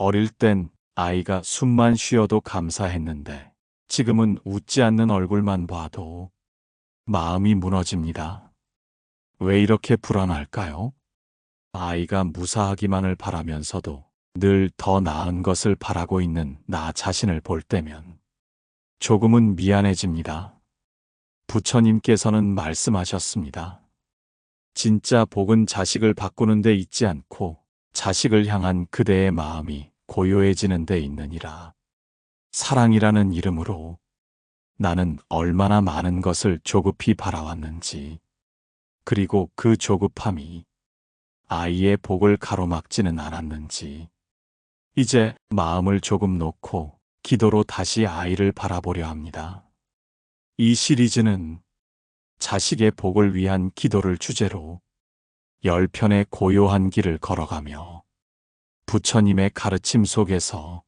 어릴 땐 아이가 숨만 쉬어도 감사했는데 지금은 웃지 않는 얼굴만 봐도 마음이 무너집니다. 왜 이렇게 불안할까요? 아이가 무사하기만을 바라면서도 늘 더 나은 것을 바라고 있는 나 자신을 볼 때면 조금은 미안해집니다. 부처님께서는 말씀하셨습니다. 진짜 복은 자식을 바꾸는 데 있지 않고 자식을 향한 그대의 마음이 고요해지는 데 있느니라. 사랑이라는 이름으로 나는 얼마나 많은 것을 조급히 바라왔는지, 그리고 그 조급함이 아이의 복을 가로막지는 않았는지, 이제 마음을 조금 놓고 기도로 다시 아이를 바라보려 합니다. 이 시리즈는 자식의 복을 위한 기도를 주제로 열 편의 고요한 길을 걸어가며 부처님의 가르침 속에서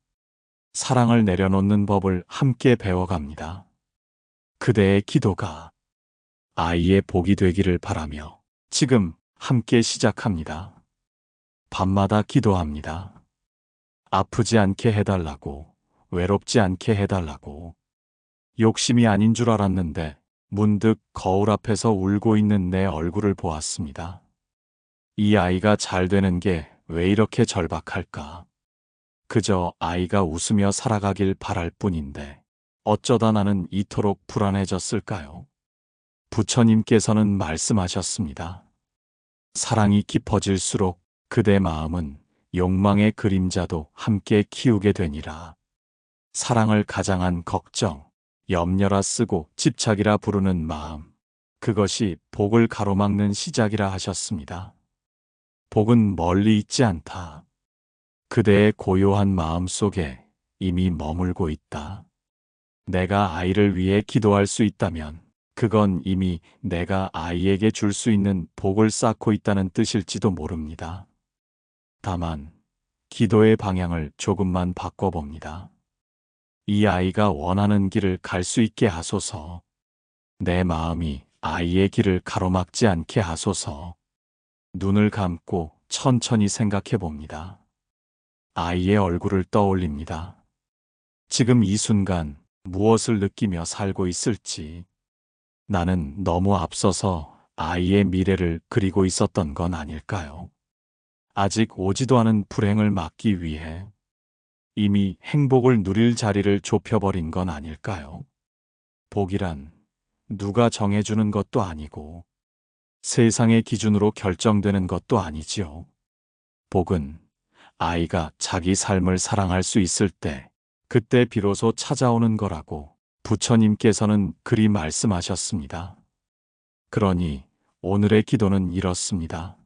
사랑을 내려놓는 법을 함께 배워갑니다. 그대의 기도가 아이의 복이 되기를 바라며 지금 함께 시작합니다. 밤마다 기도합니다. 아프지 않게 해달라고, 외롭지 않게 해달라고. 욕심이 아닌 줄 알았는데 문득 거울 앞에서 울고 있는 내 얼굴을 보았습니다. 이 아이가 잘 되는 게 왜 이렇게 절박할까? 그저 아이가 웃으며 살아가길 바랄 뿐인데 어쩌다 나는 이토록 불안해졌을까요? 부처님께서는 말씀하셨습니다. 사랑이 깊어질수록 그대 마음은 욕망의 그림자도 함께 키우게 되니라. 사랑을 가장한 걱정, 염려라 쓰고 집착이라 부르는 마음, 그것이 복을 가로막는 시작이라 하셨습니다. 복은 멀리 있지 않다. 그대의 고요한 마음 속에 이미 머물고 있다. 내가 아이를 위해 기도할 수 있다면 그건 이미 내가 아이에게 줄 수 있는 복을 쌓고 있다는 뜻일지도 모릅니다. 다만 기도의 방향을 조금만 바꿔봅니다. 이 아이가 원하는 길을 갈 수 있게 하소서. 내 마음이 아이의 길을 가로막지 않게 하소서. 눈을 감고 천천히 생각해 봅니다. 아이의 얼굴을 떠올립니다. 지금 이 순간 무엇을 느끼며 살고 있을지 나는 너무 앞서서 아이의 미래를 그리고 있었던 건 아닐까요? 아직 오지도 않은 불행을 막기 위해 이미 행복을 누릴 자리를 좁혀버린 건 아닐까요? 복이란 누가 정해주는 것도 아니고 세상의 기준으로 결정되는 것도 아니지요. 복은 아이가 자기 삶을 사랑할 수 있을 때 그때 비로소 찾아오는 거라고 부처님께서는 그리 말씀하셨습니다. 그러니 오늘의 기도는 이렇습니다.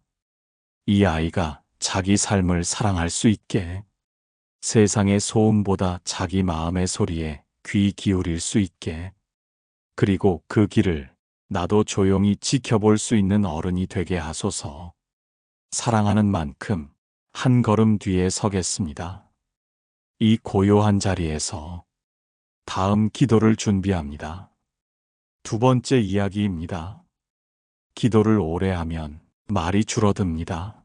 이 아이가 자기 삶을 사랑할 수 있게 세상의 소음보다 자기 마음의 소리에 귀 기울일 수 있게 그리고 그 길을 나도 조용히 지켜볼 수 있는 어른이 되게 하소서. 사랑하는 만큼 한 걸음 뒤에 서겠습니다. 이 고요한 자리에서 다음 기도를 준비합니다. 두 번째 이야기입니다. 기도를 오래 하면 말이 줄어듭니다.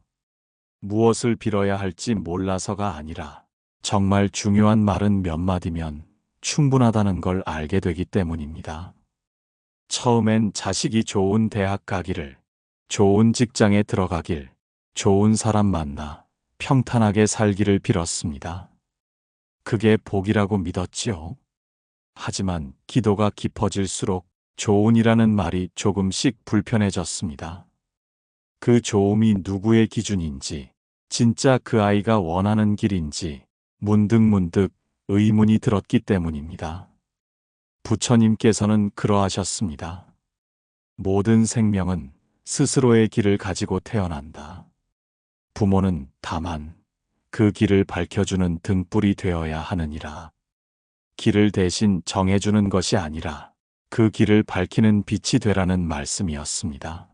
무엇을 빌어야 할지 몰라서가 아니라 정말 중요한 말은 몇 마디면 충분하다는 걸 알게 되기 때문입니다. 처음엔 자식이 좋은 대학 가기를, 좋은 직장에 들어가길, 좋은 사람 만나 평탄하게 살기를 빌었습니다. 그게 복이라고 믿었지요. 하지만 기도가 깊어질수록 좋은이라는 말이 조금씩 불편해졌습니다. 그 좋음이 누구의 기준인지, 진짜 그 아이가 원하는 길인지, 문득문득 의문이 들었기 때문입니다. 부처님께서는 그러하셨습니다. 모든 생명은 스스로의 길을 가지고 태어난다. 부모는 다만 그 길을 밝혀주는 등불이 되어야 하느니라. 길을 대신 정해주는 것이 아니라 그 길을 밝히는 빛이 되라는 말씀이었습니다.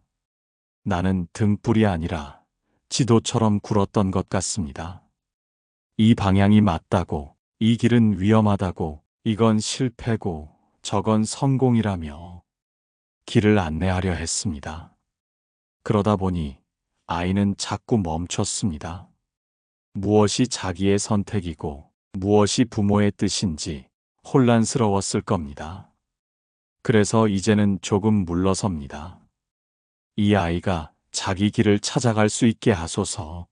나는 등불이 아니라 지도처럼 굴었던 것 같습니다. 이 방향이 맞다고, 이 길은 위험하다고, 이건 실패고, 저건 성공이라며 길을 안내하려 했습니다. 그러다 보니 아이는 자꾸 멈췄습니다. 무엇이 자기의 선택이고 무엇이 부모의 뜻인지 혼란스러웠을 겁니다. 그래서 이제는 조금 물러섭니다. 이 아이가 자기 길을 찾아갈 수 있게 하소서.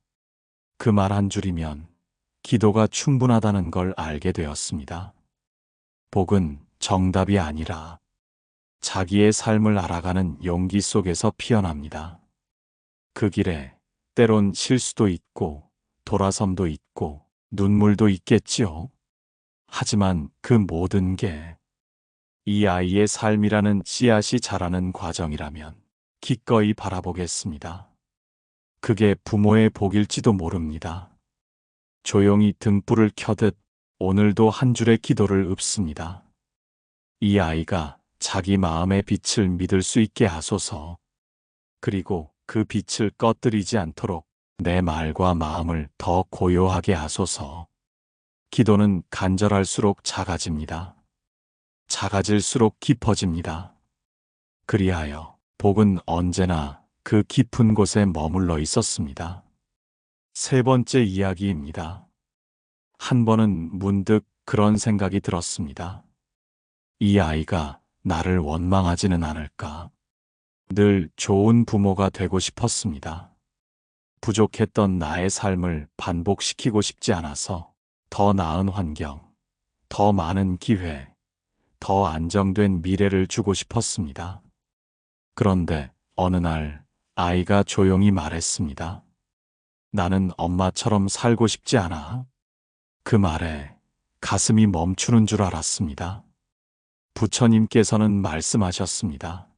그 말 한 줄이면 기도가 충분하다는 걸 알게 되었습니다. 복은 정답이 아니라 자기의 삶을 알아가는 용기 속에서 피어납니다. 그 길에 때론 실수도 있고 돌아섬도 있고 눈물도 있겠지요. 하지만 그 모든 게 이 아이의 삶이라는 씨앗이 자라는 과정이라면 기꺼이 바라보겠습니다. 그게 부모의 복일지도 모릅니다. 조용히 등불을 켜듯 오늘도 한 줄의 기도를 읊습니다. 이 아이가 자기 마음의 빛을 믿을 수 있게 하소서. 그리고 그 빛을 꺼뜨리지 않도록 내 말과 마음을 더 고요하게 하소서. 기도는 간절할수록 작아집니다. 작아질수록 깊어집니다. 그리하여 복은 언제나 그 깊은 곳에 머물러 있었습니다. 세 번째 이야기입니다. 한 번은 문득 그런 생각이 들었습니다. 이 아이가 나를 원망하지는 않을까. 늘 좋은 부모가 되고 싶었습니다. 부족했던 나의 삶을 반복시키고 싶지 않아서 더 나은 환경, 더 많은 기회, 더 안정된 미래를 주고 싶었습니다. 그런데 어느 날 아이가 조용히 말했습니다. 나는 엄마처럼 살고 싶지 않아. 그 말에 가슴이 멈추는 줄 알았습니다. 부처님께서는 말씀하셨습니다.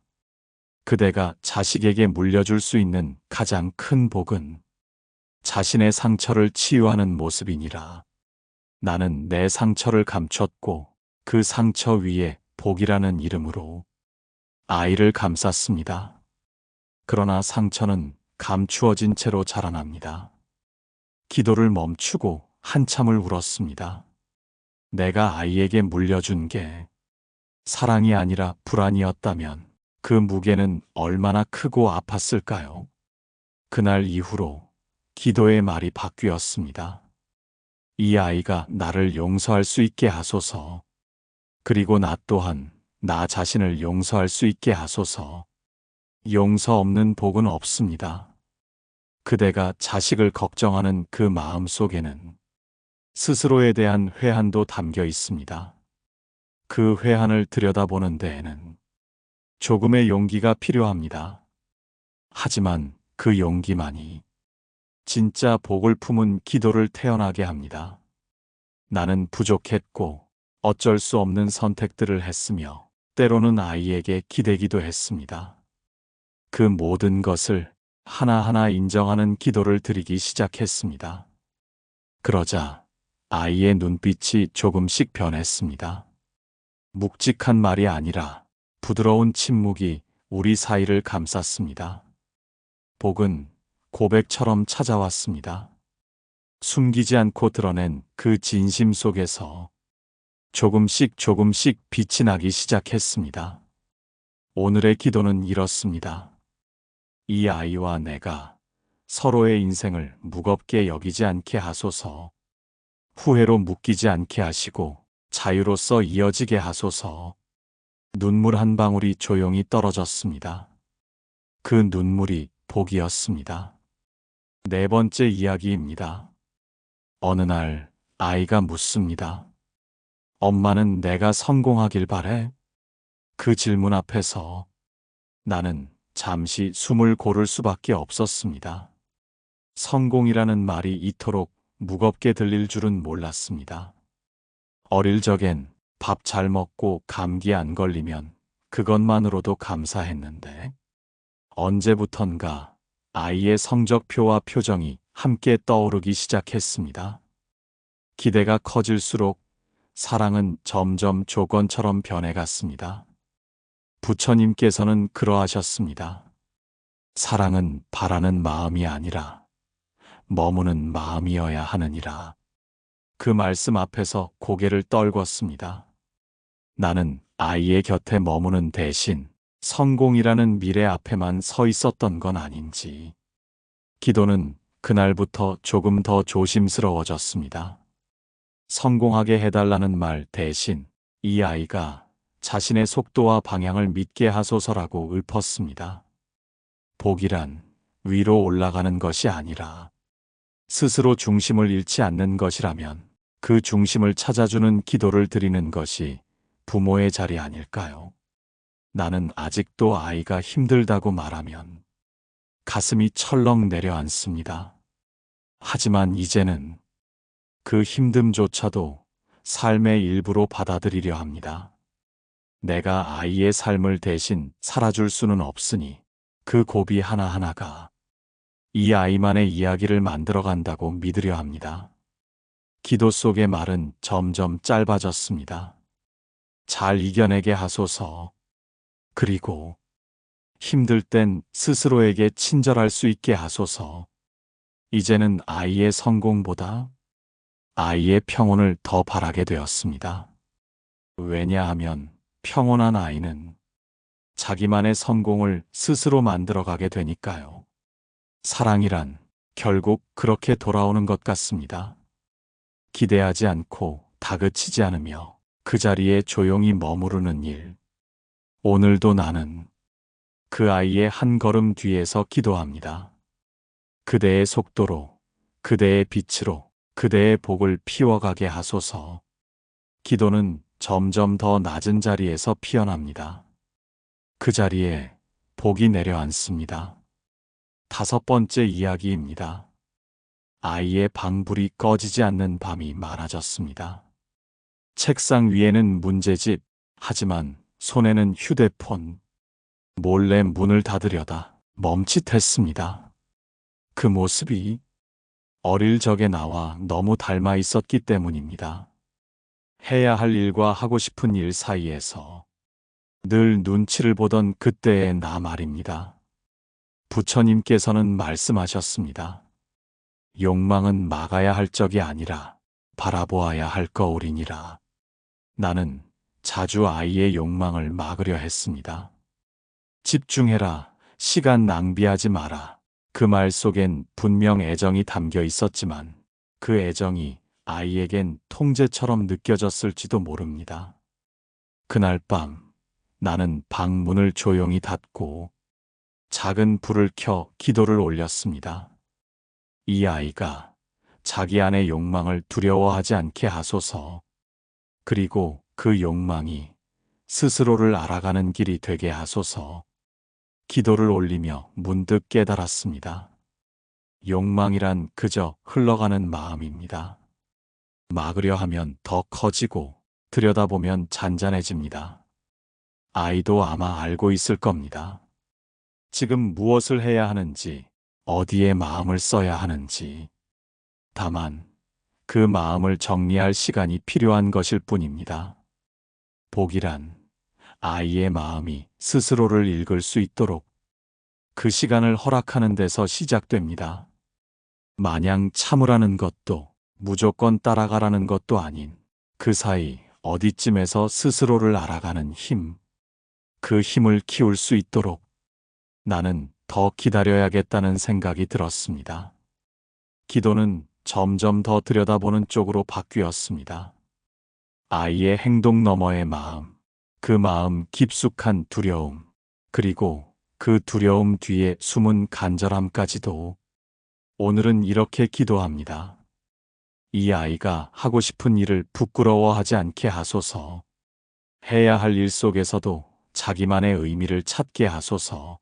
그대가 자식에게 물려줄 수 있는 가장 큰 복은 자신의 상처를 치유하는 모습이니라. 나는 내 상처를 감췄고 그 상처 위에 복이라는 이름으로 아이를 감쌌습니다. 그러나 상처는 감추어진 채로 자라납니다. 기도를 멈추고 한참을 울었습니다. 내가 아이에게 물려준 게 사랑이 아니라 불안이었다면 그 무게는 얼마나 크고 아팠을까요? 그날 이후로 기도의 말이 바뀌었습니다. 이 아이가 나를 용서할 수 있게 하소서. 그리고 나 또한 나 자신을 용서할 수 있게 하소서. 용서 없는 복은 없습니다. 그대가 자식을 걱정하는 그 마음 속에는 스스로에 대한 회한도 담겨 있습니다. 그 회한을 들여다보는 데에는 조금의 용기가 필요합니다. 하지만 그 용기만이 진짜 복을 품은 기도를 태어나게 합니다. 나는 부족했고 어쩔 수 없는 선택들을 했으며 때로는 아이에게 기대기도 했습니다. 그 모든 것을 하나하나 인정하는 기도를 드리기 시작했습니다. 그러자 아이의 눈빛이 조금씩 변했습니다. 묵직한 말이 아니라 부드러운 침묵이 우리 사이를 감쌌습니다. 복은 고백처럼 찾아왔습니다. 숨기지 않고 드러낸 그 진심 속에서 조금씩 조금씩 빛이 나기 시작했습니다. 오늘의 기도는 이렇습니다. 이 아이와 내가 서로의 인생을 무겁게 여기지 않게 하소서. 후회로 묶이지 않게 하시고 자유로서 이어지게 하소서. 눈물 한 방울이 조용히 떨어졌습니다. 그 눈물이 복이었습니다. 네 번째 이야기입니다. 어느 날 아이가 묻습니다. 엄마는 내가 성공하길 바래? 그 질문 앞에서 나는 잠시 숨을 고를 수밖에 없었습니다. 성공이라는 말이 이토록 무겁게 들릴 줄은 몰랐습니다. 어릴 적엔 밥 잘 먹고 감기 안 걸리면 그것만으로도 감사했는데 언제부턴가 아이의 성적표와 표정이 함께 떠오르기 시작했습니다. 기대가 커질수록 사랑은 점점 조건처럼 변해갔습니다. 부처님께서는 그러하셨습니다. 사랑은 바라는 마음이 아니라 머무는 마음이어야 하느니라. 그 말씀 앞에서 고개를 떨궜습니다. 나는 아이의 곁에 머무는 대신 성공이라는 미래 앞에만 서 있었던 건 아닌지. 기도는 그날부터 조금 더 조심스러워졌습니다. 성공하게 해달라는 말 대신 이 아이가 자신의 속도와 방향을 믿게 하소서라고 읊었습니다. 복이란 위로 올라가는 것이 아니라 스스로 중심을 잃지 않는 것이라면 그 중심을 찾아주는 기도를 드리는 것이 부모의 자리 아닐까요? 나는 아직도 아이가 힘들다고 말하면 가슴이 철렁 내려앉습니다. 하지만 이제는 그 힘듦조차도 삶의 일부로 받아들이려 합니다. 내가 아이의 삶을 대신 살아줄 수는 없으니 그 고비 하나하나가 이 아이만의 이야기를 만들어 간다고 믿으려 합니다. 기도 속의 말은 점점 짧아졌습니다. 잘 이겨내게 하소서. 그리고 힘들 땐 스스로에게 친절할 수 있게 하소서. 이제는 아이의 성공보다 아이의 평온을 더 바라게 되었습니다. 왜냐하면 평온한 아이는 자기만의 성공을 스스로 만들어가게 되니까요. 사랑이란 결국 그렇게 돌아오는 것 같습니다. 기대하지 않고 다그치지 않으며 그 자리에 조용히 머무르는 일. 오늘도 나는 그 아이의 한 걸음 뒤에서 기도합니다. 그대의 속도로, 그대의 빛으로, 그대의 복을 피워가게 하소서. 기도는 점점 더 낮은 자리에서 피어납니다. 그 자리에 복이 내려앉습니다. 다섯 번째 이야기입니다. 아이의 방불이 꺼지지 않는 밤이 많아졌습니다. 책상 위에는 문제집, 하지만 손에는 휴대폰. 몰래 문을 닫으려다 멈칫했습니다. 그 모습이 어릴 적에 나와 너무 닮아 있었기 때문입니다. 해야 할 일과 하고 싶은 일 사이에서 늘 눈치를 보던 그때의 나 말입니다. 부처님께서는 말씀하셨습니다. 욕망은 막아야 할 적이 아니라 바라보아야 할 거울이니라. 나는 자주 아이의 욕망을 막으려 했습니다. 집중해라. 시간 낭비하지 마라. 그 말 속엔 분명 애정이 담겨 있었지만 그 애정이 아이에겐 통제처럼 느껴졌을지도 모릅니다. 그날 밤 나는 방문을 조용히 닫고 작은 불을 켜 기도를 올렸습니다. 이 아이가 자기 안의 욕망을 두려워하지 않게 하소서. 그리고 그 욕망이 스스로를 알아가는 길이 되게 하소서. 기도를 올리며 문득 깨달았습니다. 욕망이란 그저 흘러가는 마음입니다. 막으려 하면 더 커지고 들여다보면 잔잔해집니다. 아이도 아마 알고 있을 겁니다. 지금 무엇을 해야 하는지, 어디에 마음을 써야 하는지. 다만, 그 마음을 정리할 시간이 필요한 것일 뿐입니다. 복이란 아이의 마음이 스스로를 읽을 수 있도록 그 시간을 허락하는 데서 시작됩니다. 마냥 참으라는 것도 무조건 따라가라는 것도 아닌 그 사이 어디쯤에서 스스로를 알아가는 힘, 그 힘을 키울 수 있도록 나는 더 기다려야겠다는 생각이 들었습니다. 기도는 점점 더 들여다보는 쪽으로 바뀌었습니다. 아이의 행동 너머의 마음, 그 마음 깊숙한 두려움, 그리고 그 두려움 뒤에 숨은 간절함까지도 오늘은 이렇게 기도합니다. 이 아이가 하고 싶은 일을 부끄러워하지 않게 하소서. 해야 할 일 속에서도 자기만의 의미를 찾게 하소서.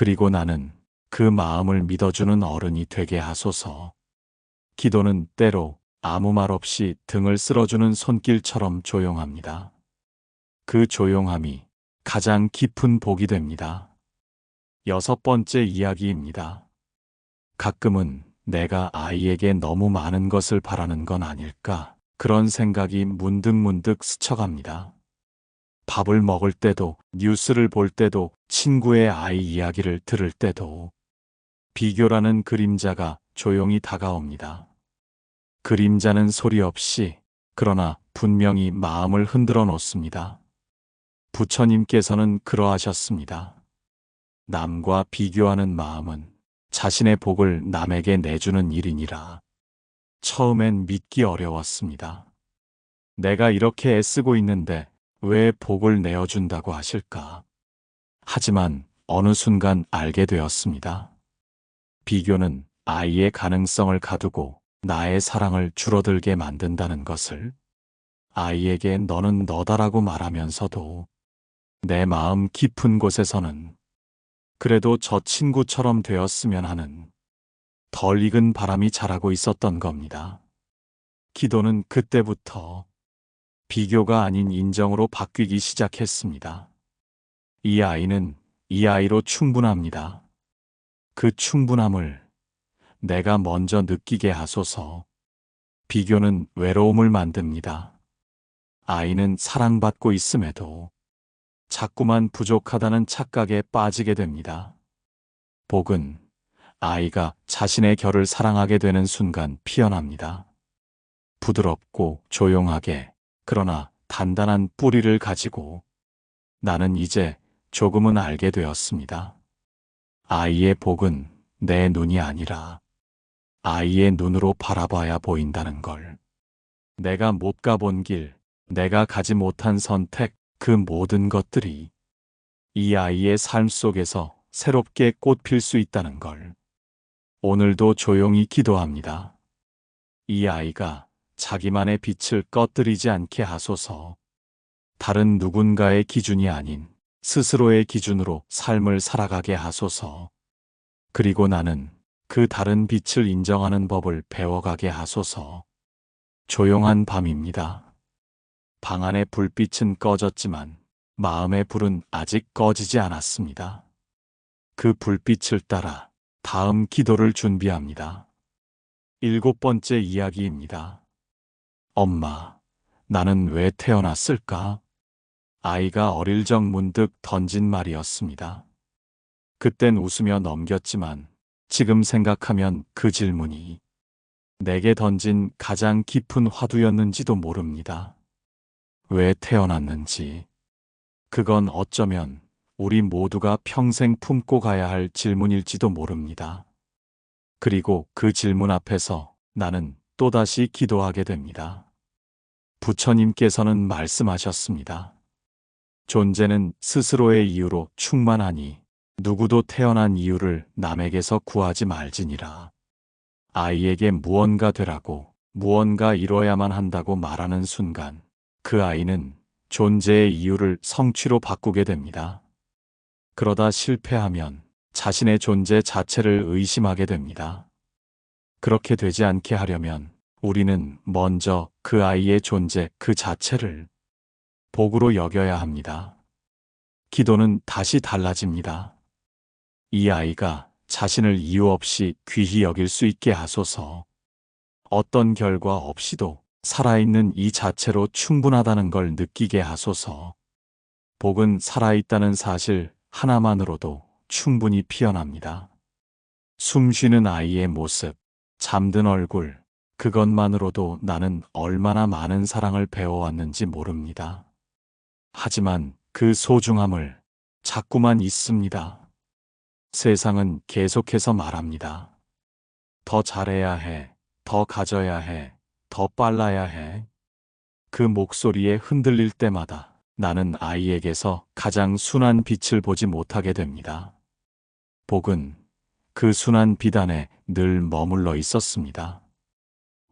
그리고 나는 그 마음을 믿어주는 어른이 되게 하소서. 기도는 때로 아무 말 없이 등을 쓸어주는 손길처럼 조용합니다. 그 조용함이 가장 깊은 복이 됩니다. 여섯 번째 이야기입니다. 가끔은 내가 아이에게 너무 많은 것을 바라는 건 아닐까 그런 생각이 문득문득 스쳐갑니다. 밥을 먹을 때도, 뉴스를 볼 때도, 친구의 아이 이야기를 들을 때도 비교라는 그림자가 조용히 다가옵니다. 그림자는 소리 없이 그러나 분명히 마음을 흔들어 놓습니다. 부처님께서는 그러하셨습니다. 남과 비교하는 마음은 자신의 복을 남에게 내주는 일이니라. 처음엔 믿기 어려웠습니다. 내가 이렇게 애쓰고 있는데 왜 복을 내어준다고 하실까? 하지만 어느 순간 알게 되었습니다. 비교는 아이의 가능성을 가두고 나의 사랑을 줄어들게 만든다는 것을 아이에게 너는 너다라고 말하면서도 내 마음 깊은 곳에서는 그래도 저 친구처럼 되었으면 하는 덜 익은 바람이 자라고 있었던 겁니다. 기도는 그때부터 비교가 아닌 인정으로 바뀌기 시작했습니다. 이 아이는 이 아이로 충분합니다. 그 충분함을 내가 먼저 느끼게 하소서. 비교는 외로움을 만듭니다. 아이는 사랑받고 있음에도 자꾸만 부족하다는 착각에 빠지게 됩니다. 복은 아이가 자신의 결을 사랑하게 되는 순간 피어납니다. 부드럽고 조용하게 그러나 단단한 뿌리를 가지고 나는 이제 조금은 알게 되었습니다. 아이의 복은 내 눈이 아니라 아이의 눈으로 바라봐야 보인다는 걸. 내가 못 가본 길, 내가 가지 못한 선택, 그 모든 것들이 이 아이의 삶 속에서 새롭게 꽃필 수 있다는 걸. 오늘도 조용히 기도합니다. 이 아이가 자기만의 빛을 꺼뜨리지 않게 하소서. 다른 누군가의 기준이 아닌 스스로의 기준으로 삶을 살아가게 하소서. 그리고 나는 그 다른 빛을 인정하는 법을 배워가게 하소서. 조용한 밤입니다. 방 안의 불빛은 꺼졌지만 마음의 불은 아직 꺼지지 않았습니다. 그 불빛을 따라 다음 기도를 준비합니다. 일곱 번째 이야기입니다. 엄마, 나는 왜 태어났을까? 아이가 어릴 적 문득 던진 말이었습니다. 그땐 웃으며 넘겼지만 지금 생각하면 그 질문이 내게 던진 가장 깊은 화두였는지도 모릅니다. 왜 태어났는지. 그건 어쩌면 우리 모두가 평생 품고 가야 할 질문일지도 모릅니다. 그리고 그 질문 앞에서 나는 또다시 기도하게 됩니다. 부처님께서는 말씀하셨습니다. 존재는 스스로의 이유로 충만하니 누구도 태어난 이유를 남에게서 구하지 말지니라. 아이에게 무언가 되라고 무언가 이뤄야만 한다고 말하는 순간 그 아이는 존재의 이유를 성취로 바꾸게 됩니다. 그러다 실패하면 자신의 존재 자체를 의심하게 됩니다. 그렇게 되지 않게 하려면 우리는 먼저 그 아이의 존재 그 자체를 복으로 여겨야 합니다. 기도는 다시 달라집니다. 이 아이가 자신을 이유 없이 귀히 여길 수 있게 하소서. 어떤 결과 없이도 살아있는 이 자체로 충분하다는 걸 느끼게 하소서. 복은 살아있다는 사실 하나만으로도 충분히 피어납니다. 숨 쉬는 아이의 모습, 잠든 얼굴, 그것만으로도 나는 얼마나 많은 사랑을 배워왔는지 모릅니다. 하지만 그 소중함을 자꾸만 잊습니다. 세상은 계속해서 말합니다. 더 잘해야 해, 더 가져야 해, 더 빨라야 해. 그 목소리에 흔들릴 때마다 나는 아이에게서 가장 순한 빛을 보지 못하게 됩니다. 복은 그 순한 빛 안에 늘 머물러 있었습니다.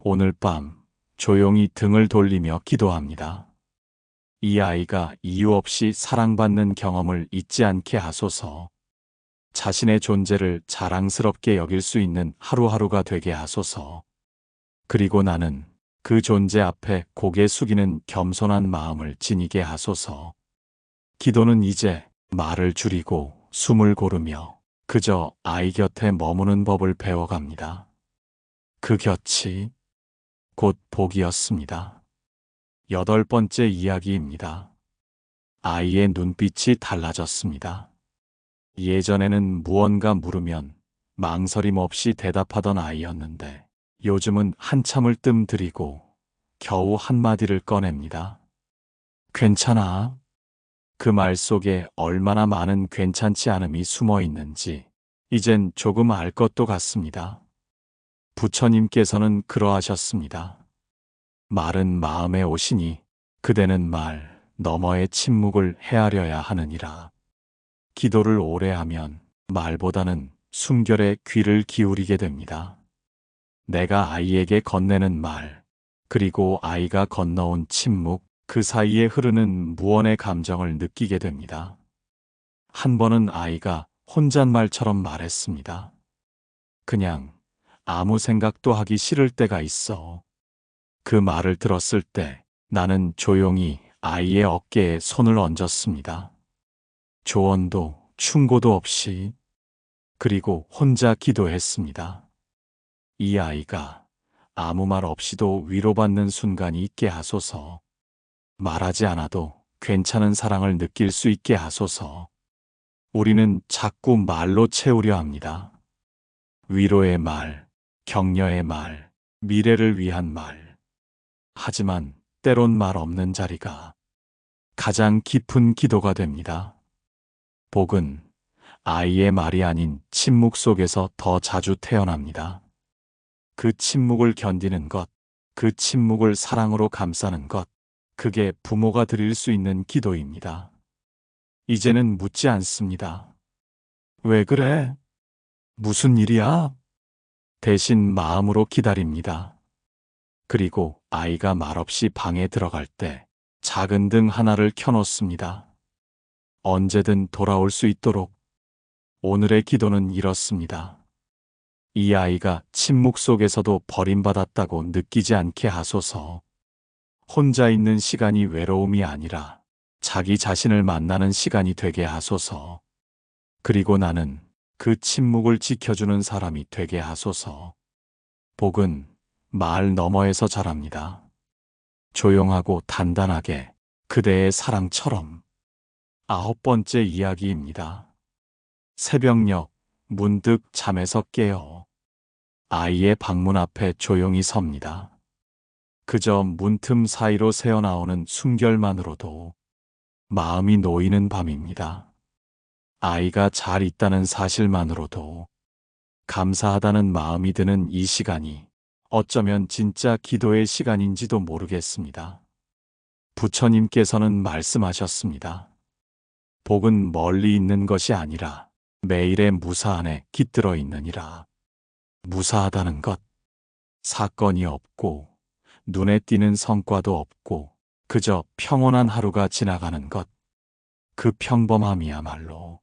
오늘 밤 조용히 등을 돌리며 기도합니다. 이 아이가 이유 없이 사랑받는 경험을 잊지 않게 하소서. 자신의 존재를 자랑스럽게 여길 수 있는 하루하루가 되게 하소서. 그리고 나는 그 존재 앞에 고개 숙이는 겸손한 마음을 지니게 하소서. 기도는 이제 말을 줄이고 숨을 고르며 그저 아이 곁에 머무는 법을 배워갑니다. 그 곁이 곧 복이었습니다. 여덟 번째 이야기입니다. 아이의 눈빛이 달라졌습니다. 예전에는 무언가 물으면 망설임 없이 대답하던 아이였는데 요즘은 한참을 뜸들이고 겨우 한마디를 꺼냅니다. 괜찮아. 그 말 속에 얼마나 많은 괜찮지 않음이 숨어 있는지 이젠 조금 알 것도 같습니다. 부처님께서는 그러하셨습니다. 말은 마음에 오시니 그대는 말 너머의 침묵을 헤아려야 하느니라. 기도를 오래 하면 말보다는 순결에 귀를 기울이게 됩니다. 내가 아이에게 건네는 말, 그리고 아이가 건너온 침묵, 그 사이에 흐르는 무언의 감정을 느끼게 됩니다. 한 번은 아이가 혼잣말처럼 말했습니다. 그냥 아무 생각도 하기 싫을 때가 있어. 그 말을 들었을 때 나는 조용히 아이의 어깨에 손을 얹었습니다. 조언도 충고도 없이 그리고 혼자 기도했습니다. 이 아이가 아무 말 없이도 위로받는 순간이 있게 하소서. 말하지 않아도 괜찮은 사랑을 느낄 수 있게 하소서. 우리는 자꾸 말로 채우려 합니다. 위로의 말, 격려의 말, 미래를 위한 말. 하지만 때론 말 없는 자리가 가장 깊은 기도가 됩니다. 복은 아이의 말이 아닌 침묵 속에서 더 자주 태어납니다. 그 침묵을 견디는 것, 그 침묵을 사랑으로 감싸는 것, 그게 부모가 드릴 수 있는 기도입니다. 이제는 묻지 않습니다. 왜 그래? 무슨 일이야? 대신 마음으로 기다립니다. 그리고 아이가 말없이 방에 들어갈 때 작은 등 하나를 켜놓습니다. 언제든 돌아올 수 있도록 오늘의 기도는 이렇습니다. 이 아이가 침묵 속에서도 버림받았다고 느끼지 않게 하소서. 혼자 있는 시간이 외로움이 아니라 자기 자신을 만나는 시간이 되게 하소서. 그리고 나는 그 침묵을 지켜주는 사람이 되게 하소서. 복은 말 너머에서 자랍니다. 조용하고 단단하게 그대의 사랑처럼. 아홉 번째 이야기입니다. 새벽녘 문득 잠에서 깨어 아이의 방문 앞에 조용히 섭니다. 그저 문틈 사이로 새어나오는 숨결만으로도 마음이 놓이는 밤입니다. 아이가 잘 있다는 사실만으로도 감사하다는 마음이 드는 이 시간이 어쩌면 진짜 기도의 시간인지도 모르겠습니다. 부처님께서는 말씀하셨습니다. 복은 멀리 있는 것이 아니라 매일의 무사 안에 깃들어 있느니라. 무사하다는 것. 사건이 없고 눈에 띄는 성과도 없고 그저 평온한 하루가 지나가는 것. 그 평범함이야말로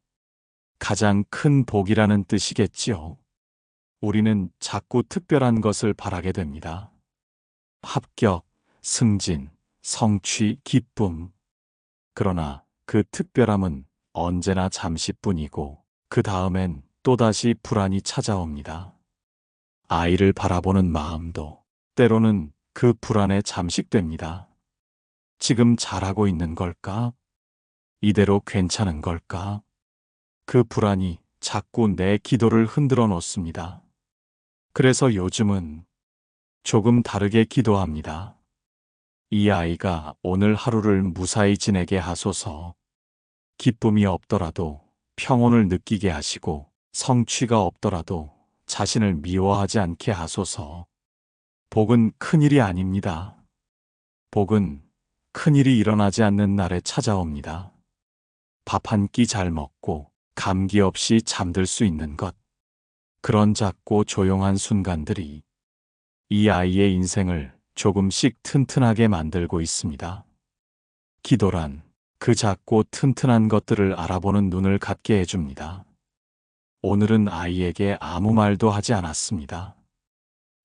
가장 큰 복이라는 뜻이겠지요. 우리는 자꾸 특별한 것을 바라게 됩니다. 합격, 승진, 성취, 기쁨. 그러나 그 특별함은 언제나 잠시뿐이고 그 다음엔 또다시 불안이 찾아옵니다. 아이를 바라보는 마음도 때로는 그 불안에 잠식됩니다. 지금 잘하고 있는 걸까? 이대로 괜찮은 걸까? 그 불안이 자꾸 내 기도를 흔들어 놓습니다. 그래서 요즘은 조금 다르게 기도합니다. 이 아이가 오늘 하루를 무사히 지내게 하소서. 기쁨이 없더라도 평온을 느끼게 하시고 성취가 없더라도 자신을 미워하지 않게 하소서. 복은 큰일이 아닙니다. 복은 큰일이 일어나지 않는 날에 찾아옵니다. 밥 한 끼 잘 먹고 감기 없이 잠들 수 있는 것. 그런 작고 조용한 순간들이 이 아이의 인생을 조금씩 튼튼하게 만들고 있습니다. 기도란 그 작고 튼튼한 것들을 알아보는 눈을 갖게 해줍니다. 오늘은 아이에게 아무 말도 하지 않았습니다.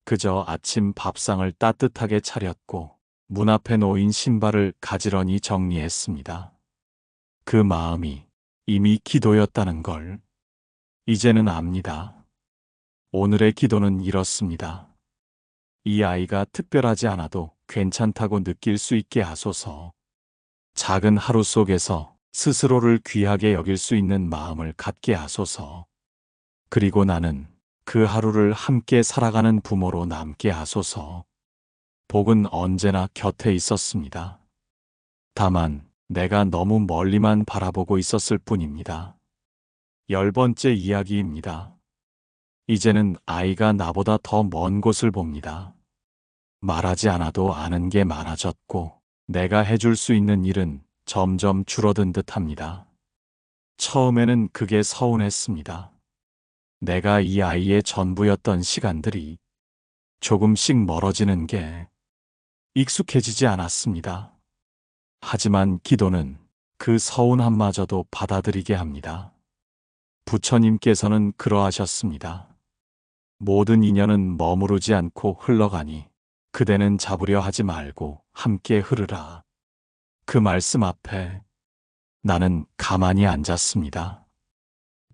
그저 아침 밥상을 따뜻하게 차렸고 문 앞에 놓인 신발을 가지런히 정리했습니다. 그 마음이 이미 기도였다는 걸 이제는 압니다. 오늘의 기도는 이렇습니다. 이 아이가 특별하지 않아도 괜찮다고 느낄 수 있게 하소서. 작은 하루 속에서 스스로를 귀하게 여길 수 있는 마음을 갖게 하소서. 그리고 나는 그 하루를 함께 살아가는 부모로 남게 하소서. 복은 언제나 곁에 있었습니다. 다만 내가 너무 멀리만 바라보고 있었을 뿐입니다. 열 번째 이야기입니다. 이제는 아이가 나보다 더 먼 곳을 봅니다. 말하지 않아도 아는 게 많아졌고, 내가 해줄 수 있는 일은 점점 줄어든 듯 합니다. 처음에는 그게 서운했습니다. 내가 이 아이의 전부였던 시간들이 조금씩 멀어지는 게 익숙해지지 않았습니다. 하지만 기도는 그 서운함마저도 받아들이게 합니다. 부처님께서는 그러하셨습니다. 모든 인연은 머무르지 않고 흘러가니 그대는 잡으려 하지 말고 함께 흐르라. 그 말씀 앞에 나는 가만히 앉았습니다.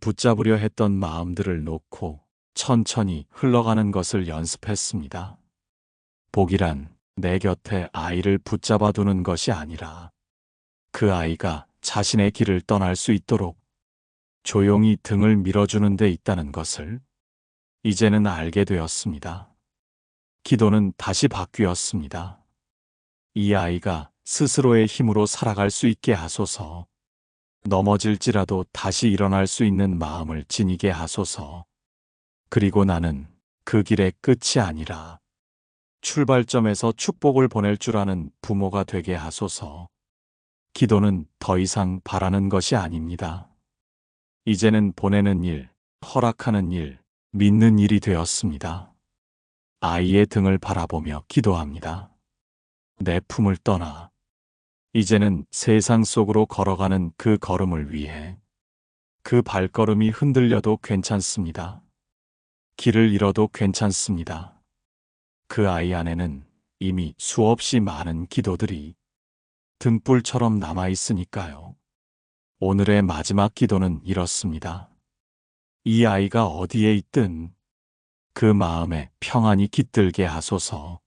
붙잡으려 했던 마음들을 놓고 천천히 흘러가는 것을 연습했습니다. 복이란 내 곁에 아이를 붙잡아 두는 것이 아니라 그 아이가 자신의 길을 떠날 수 있도록 조용히 등을 밀어주는 데 있다는 것을 이제는 알게 되었습니다. 기도는 다시 바뀌었습니다. 이 아이가 스스로의 힘으로 살아갈 수 있게 하소서. 넘어질지라도 다시 일어날 수 있는 마음을 지니게 하소서. 그리고 나는 그 길의 끝이 아니라 출발점에서 축복을 보낼 줄 아는 부모가 되게 하소서. 기도는 더 이상 바라는 것이 아닙니다. 이제는 보내는 일, 허락하는 일, 믿는 일이 되었습니다. 아이의 등을 바라보며 기도합니다. 내 품을 떠나 이제는 세상 속으로 걸어가는 그 걸음을 위해 그 발걸음이 흔들려도 괜찮습니다. 길을 잃어도 괜찮습니다. 그 아이 안에는 이미 수없이 많은 기도들이 등불처럼 남아 있으니까요. 오늘의 마지막 기도는 이렇습니다. 이 아이가 어디에 있든 그 마음에 평안이 깃들게 하소서.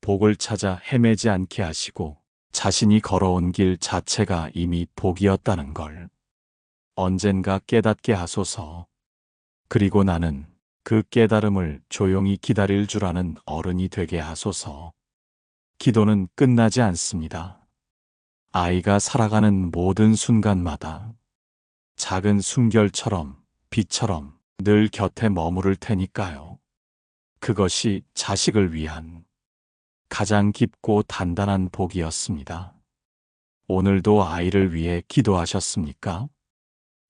복을 찾아 헤매지 않게 하시고 자신이 걸어온 길 자체가 이미 복이었다는 걸 언젠가 깨닫게 하소서. 그리고 나는 그 깨달음을 조용히 기다릴 줄 아는 어른이 되게 하소서. 기도는 끝나지 않습니다. 아이가 살아가는 모든 순간마다 작은 숨결처럼 빛처럼 늘 곁에 머무를 테니까요. 그것이 자식을 위한 가장 깊고 단단한 복이었습니다. 오늘도 아이를 위해 기도하셨습니까?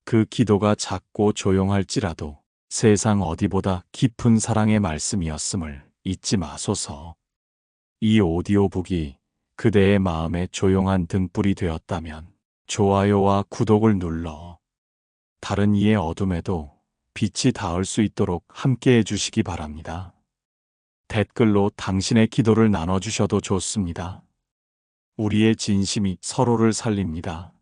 그 기도가 작고 조용할지라도 세상 어디보다 깊은 사랑의 말씀이었음을 잊지 마소서. 이 오디오북이 그대의 마음에 조용한 등불이 되었다면 좋아요와 구독을 눌러 다른 이의 어둠에도 빛이 닿을 수 있도록 함께 해주시기 바랍니다. 댓글로 당신의 기도를 나눠주셔도 좋습니다. 우리의 진심이 서로를 살립니다.